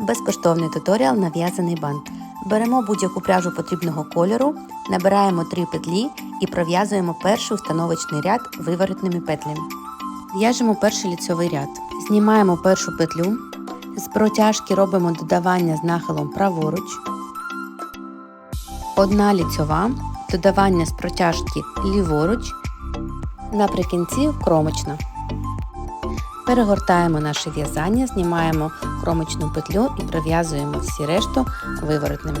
Безкоштовний туторіал на в'язаний бант. Беремо будь-яку пряжу потрібного кольору, набираємо 3 петлі і пров'язуємо перший установочний ряд виворотними петлями. В'яжемо перший ліцьовий ряд. Знімаємо першу петлю. З протяжки робимо додавання з нахилом праворуч. Одна ліцьова, додавання з протяжки ліворуч. Наприкінці кромочна. Перегортаємо наше в'язання, знімаємо кромочну петлю і пров'язуємо всі решту виворотними.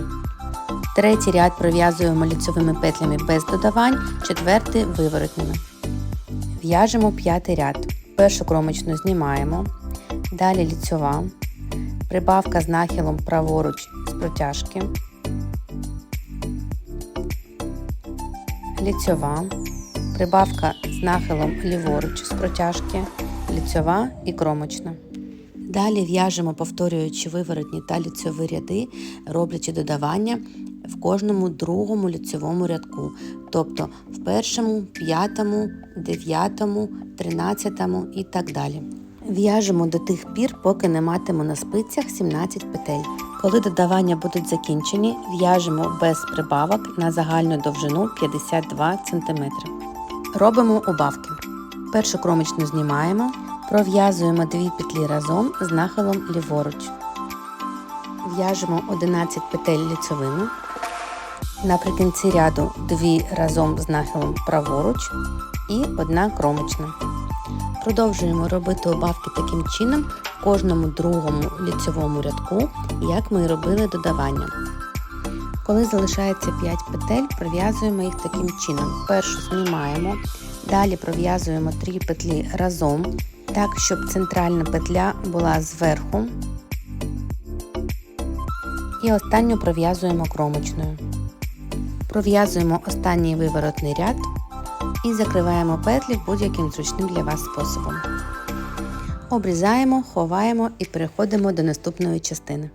Третій ряд пров'язуємо ліцевими петлями без додавань, четвертий виворотними. В'яжемо п'ятий ряд. Першу кромочну знімаємо, далі ліцьова, прибавка з нахилом праворуч з протяжки, ліцьова, прибавка з нахилом ліворуч з протяжки, ліцьова і кромочна. Далі в'яжемо, повторюючи виворотні та ліцьові ряди, роблячи додавання в кожному другому ліцьовому рядку, тобто в першому, п'ятому, дев'ятому, тринадцятому і так далі. В'яжемо до тих пір, поки не матимемо на спицях 17 петель. Коли додавання будуть закінчені, в'яжемо без прибавок на загальну довжину 52 см. Робимо убавки. Першу кромочну знімаємо, пров'язуємо дві петлі разом з нахилом ліворуч. В'яжемо 11 петель ліцевими. Наприкінці ряду 2 разом з нахилом праворуч і одна кромочна. Продовжуємо робити убавки таким чином в кожному другому ліцевому рядку, як ми робили додавання. Коли залишається 5 петель, пров'язуємо їх таким чином. Першу знімаємо, далі пров'язуємо 3 петлі разом, так, щоб центральна петля була зверху. І останню пров'язуємо кромочною. Пров'язуємо останній виворотний ряд і закриваємо петлі будь-яким зручним для вас способом. Обрізаємо, ховаємо і переходимо до наступної частини.